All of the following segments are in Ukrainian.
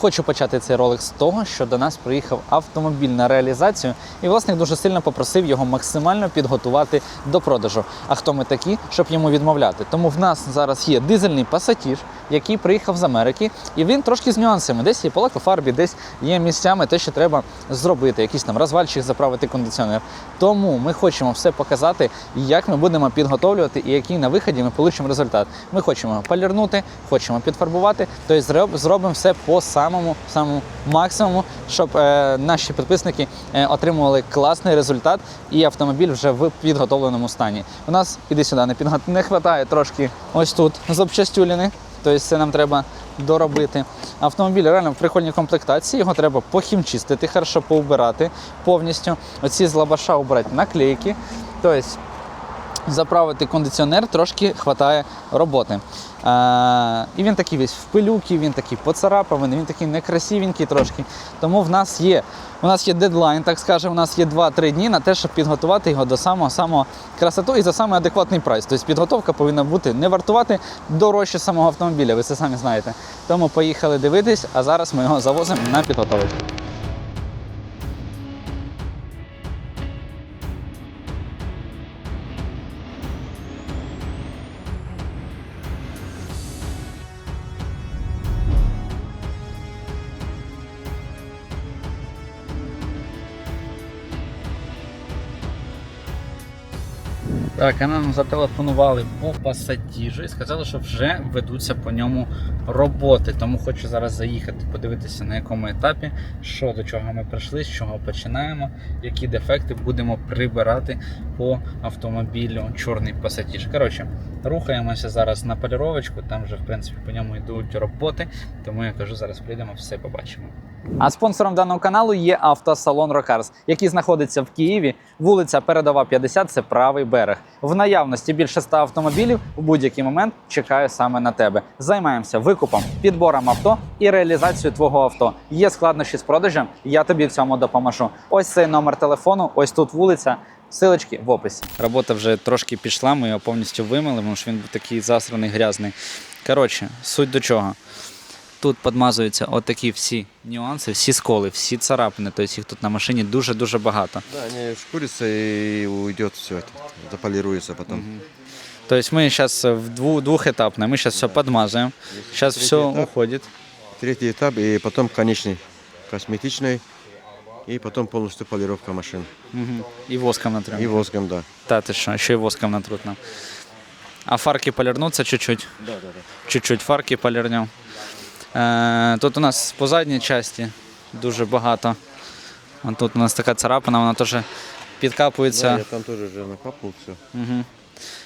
Хочу почати цей ролик з того, що до нас приїхав автомобіль на реалізацію, і власник дуже сильно попросив його максимально підготувати до продажу. А хто ми такі, щоб йому відмовляти? Тому в нас зараз є дизельний пасатіж, який приїхав з Америки, і він трошки з нюансами. Десь є по лакофарбі, десь є місцями те, що треба зробити, якийсь там розвальчик заправити кондиціонер. Тому ми хочемо все показати, як ми будемо підготовлювати і який на виході ми получимо результат. Ми хочемо полірнути, хочемо підфарбувати, тобто зробимо все по самому самому самому максимуму, щоб е, наші підписники е, отримували класний результат і автомобіль вже в підготовленому стані. У нас іди сюди, не підго... не вистачає трошки ось тут запчастюліни. Тобто це нам треба доробити. Автомобіль реально в прикольній комплектації, його треба похімчистити, хорошо поубирати повністю. Оці з лабаша убрати наклейки. Тобто заправити кондиціонер трошки хватає роботи. А, і він такий весь в пилюки, він такий поцарапаний, він такий некрасивенький трошки. Тому в нас є, у нас є дедлайн, так скажемо, у нас є 2-3 дні на те, щоб підготувати його до самого самого красоту і за самий адекватний прайс. Тобто підготовка повинна бути не вартувати дорожче самого автомобіля, ви це самі знаєте. Тому поїхали дивитись, а зараз ми його завозимо на підготовку. Так, нам зателефонували по пасатіжу і сказали, що вже ведуться по ньому роботи. Тому хочу зараз заїхати, подивитися на якому етапі, що до чого ми прийшли, з чого починаємо, які дефекти будемо прибирати по автомобілю чорний пасатіж. Коротше, рухаємося зараз на поліровочку, там вже в принципі по ньому йдуть роботи. Тому я кажу, зараз прийдемо, все побачимо. А спонсором даного каналу є автосалон Рокарс, який знаходиться в Києві. Вулиця Передова 50, це правий берег. В наявності більше 100 автомобілів у будь-який момент чекаю саме на тебе. Займаємося викупом, підбором авто і реалізацією твого авто. Є складнощі з продажем, я тобі в цьому допоможу. Ось цей номер телефону, ось тут вулиця. Силочки в описі. Робота вже трошки пішла, ми його повністю вимили, тому що він був такий засраний, грязний. Коротше, суть до чого. Тут підмазуються отакі всі нюанси, всі сколи, всі царапини. Тобто їх тут на машині дуже-дуже багато. Да, они шкурятся и уйдет все это, заполируется потом. Тобто ми зараз в дву, двухетапно, ми зараз все підмазуємо, зараз Третій все етап. уходить. Третий этап и потом конечный, косметичный, и потом полностью полировка машин. Угу. І воском натрем. И воском, да. Та ти що, ще й воском натрут нам. А фарки полірнуться чуть-чуть. Да, да, да. Чуть-чуть фарки полірнем. Е, тут у нас по задній часті дуже багато. Вон тут у нас така царапина, вона теж підкапується. Да, я там тоже уже накапал все. Мгм.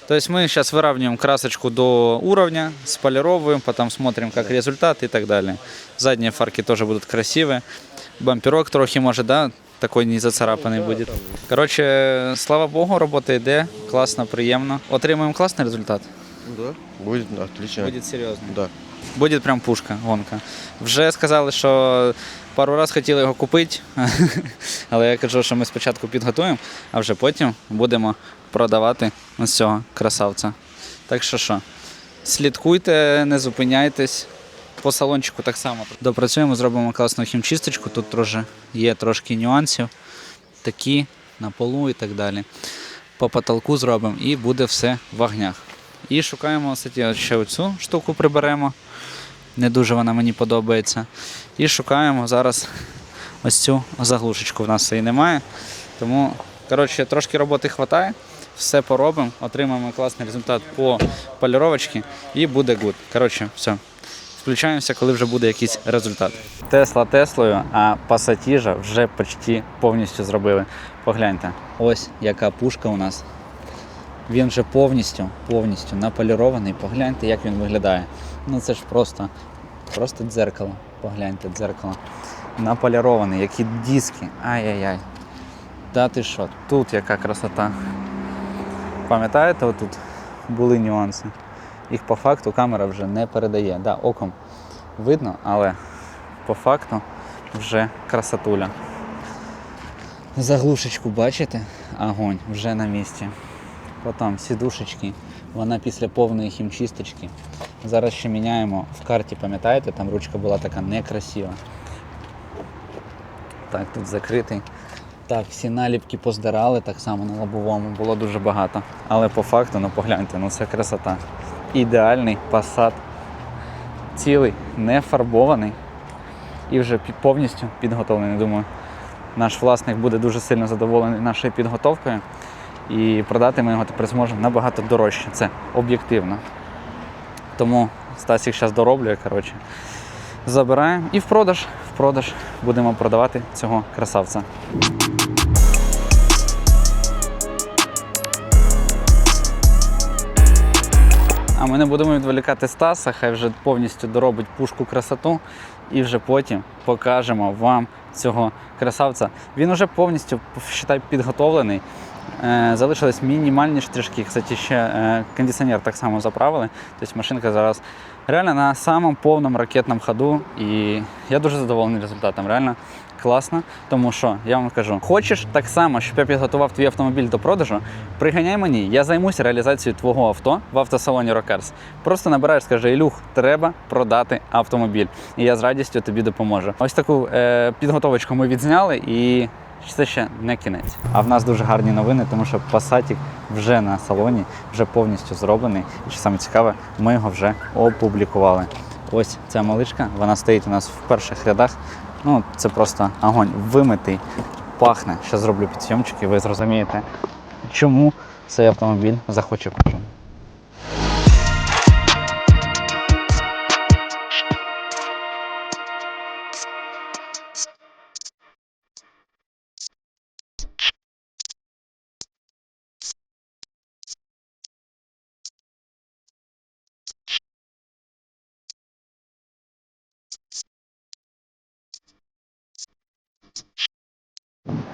То есть мы сейчас выравниваем красочку до уровня, сполировываем, потом смотрим, как результат и так далее. Задние фарки тоже будут красивые. Бамперок трохи может, да, такой не зацарапанный будет. Короче, слава богу, робота йде, класно, приємно. Отримуємо класний результат. Ну Да, будет отлично. Буде серйозно. Да. Буде прям пушка, гонка. Вже сказали, що пару разів хотіли його купити, але я кажу, що ми спочатку підготуємо, а вже потім будемо продавати ось цього красавця. Так що що, слідкуйте, не зупиняйтесь. По салончику так само допрацюємо, зробимо класну хімчисточку. Тут теж є трошки нюансів, такі на полу і так далі. По потолку зробимо і буде все в огнях. І шукаємо ще оцю штуку приберемо. Не дуже вона мені подобається. І шукаємо зараз ось цю заглушечку. В нас її немає. Тому, коротше, трошки роботи вистачає. Все поробимо, отримаємо класний результат по поліровочці і буде гуд. Коротше, все. Включаємося, коли вже буде якийсь результат. Тесла Теслою, а пасатіжа вже почти повністю зробили. Погляньте, ось яка пушка у нас. Він вже повністю, повністю наполірований. Погляньте, як він виглядає. Ну це ж просто, просто дзеркало. Погляньте, дзеркало. Наполірований, які диски. Ай-яй-яй. Та ти що, тут яка красота. Пам'ятаєте, отут були нюанси. Їх по факту камера вже не передає. Да, оком видно, але по факту вже красотуля. Заглушечку бачите? Огонь вже на місці. Потім сідушечки. Вона після повної хімчисточки. Зараз ще міняємо в карті, пам'ятаєте, там ручка була така некрасива. Так, тут закритий. Так, всі наліпки поздирали так само на лобовому, було дуже багато. Але по факту, ну погляньте, ну це красота. Ідеальний посад. Цілий, не фарбований і вже повністю підготовлений. Думаю, наш власник буде дуже сильно задоволений нашою підготовкою. І продати ми його тепер зможемо набагато дорожче. Це об'єктивно. Тому Стасік зараз дороблює, коротше. Забираємо і в продаж, в продаж будемо продавати цього красавця. А ми не будемо відволікати Стаса, хай вже повністю доробить пушку красоту, і вже потім покажемо вам цього красавця. Він вже повністю вважай, підготовлений. Е, залишились мінімальні штришки. Кстати, ще е, кондиціонер так само заправили. Тобто машинка зараз реально на самому повному ракетному ходу. І я дуже задоволений результатом. Реально класно. Тому що я вам кажу, хочеш так само, щоб я підготував твій автомобіль до продажу, приганяй мені, я займуся реалізацією твого авто в автосалоні Рокарс. Просто набираєш, скажи, Ілюх, треба продати автомобіль. І я з радістю тобі допоможу. Ось таку е, підготовочку ми відзняли і. Це ще не кінець. А в нас дуже гарні новини, тому що Passatик вже на салоні, вже повністю зроблений. І що саме цікаве, ми його вже опублікували. Ось ця маличка, вона стоїть у нас в перших рядах. Ну, це просто огонь вимитий, пахне. Ще зроблю підсйомчики, ви зрозумієте, чому цей автомобіль захоче кожен.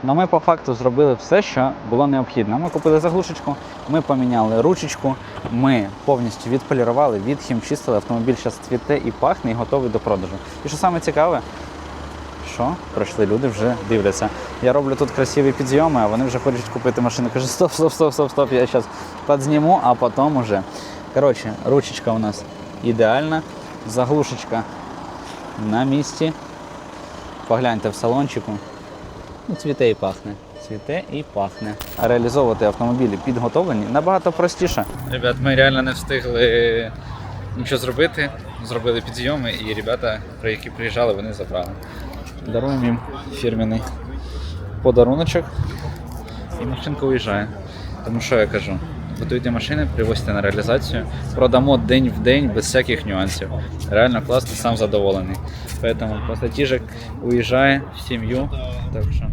Ну, ми по факту зробили все, що було необхідно. Ми купили заглушечку, ми поміняли ручечку, ми повністю відполірували, відхімчистили. Автомобіль зараз цвіте і пахне і готовий до продажу. І що саме цікаве, що пройшли люди, вже дивляться. Я роблю тут красиві підйоми, а вони вже хочуть купити машину. Кажу, стоп, стоп, стоп, стоп, стоп. Я зараз підзніму, а потім уже. Коротше, ручечка у нас ідеальна, заглушечка на місці. Погляньте в салончику. Ну, цвіте і пахне. Цвіте і пахне. А реалізовувати автомобілі підготовлені набагато простіше. Ребят, ми реально не встигли нічого зробити. Зробили підйоми, і ребята, про які приїжджали, вони забрали. Даруємо їм фірміний подаруночок. І машинка уїжджає. Тому що я кажу? Готуйте машини, привозьте на реалізацію, продамо день в день без всяких нюансів. Реально класно, сам задоволений. Поэтому пассатижик уїжджає в сім'ю. Так що